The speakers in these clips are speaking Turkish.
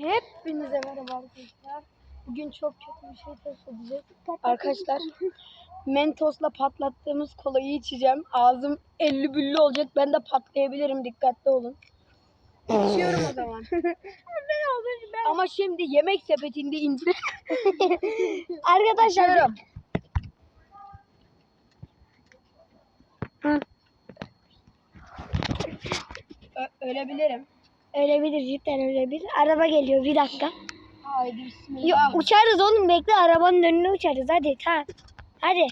Hepinize merhaba arkadaşlar. Bugün çok kötü bir şey test edeceğiz. Arkadaşlar Mentos'la patlattığımız kolayı içeceğim. Ağzım elli büllü olacak. Ben de patlayabilirim. Dikkatli olun. İçiyorum o zaman. Ama şimdi yemek sepetinde indir. Arkadaşlar. Ö- ölebilirim. Ölebilir cidden ölebilir. Araba geliyor bir dakika. Haydi Yo, bismillah. uçarız oğlum bekle arabanın önüne uçarız hadi tamam. Hadi.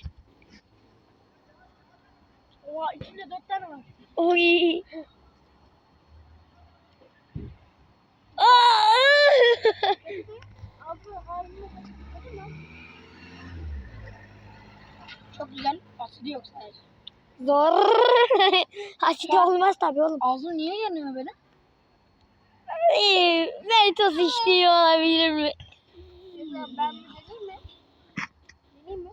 Oha içinde dört tane var. Oy. Çok güzel. Asidi yok sadece. Zor. Hasidi olmaz tabii oğlum. Ağzın niye yanıyor böyle? Ee, Mentos işliyor olabilir mi? Ben deneyim mi? Deneyim mi?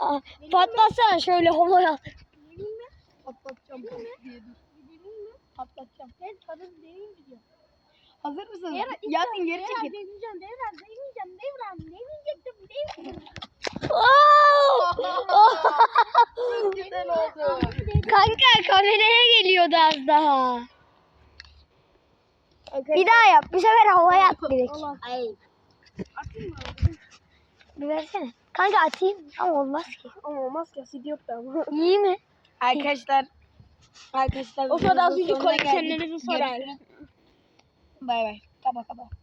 Aa, patlatsana şöyle havaya. Deneyim mi? Patlatacağım. diye dur. Deneyim mi? Patlatacağım. Ben tadı deneyim diyor. Hazır mısın? Yasin geri çekil. Deneyeceğim, devran, deneyeceğim, devran, deneyecektim, deneyeceğim. Oo! Çok güzel oldu. Kanka kameraya geliyordu az daha. Bir daha yap. Bu sefer havaya at direkt. Ay. Atayım mı? Bir versene. Kanka atayım ama olmaz ki. Ama olmaz ki asidi yok da ama. İyi mi? Arkadaşlar. Arkadaşlar. O sırada az önce koleksiyonlarınızı sorar. Bay bay. Kaba kaba.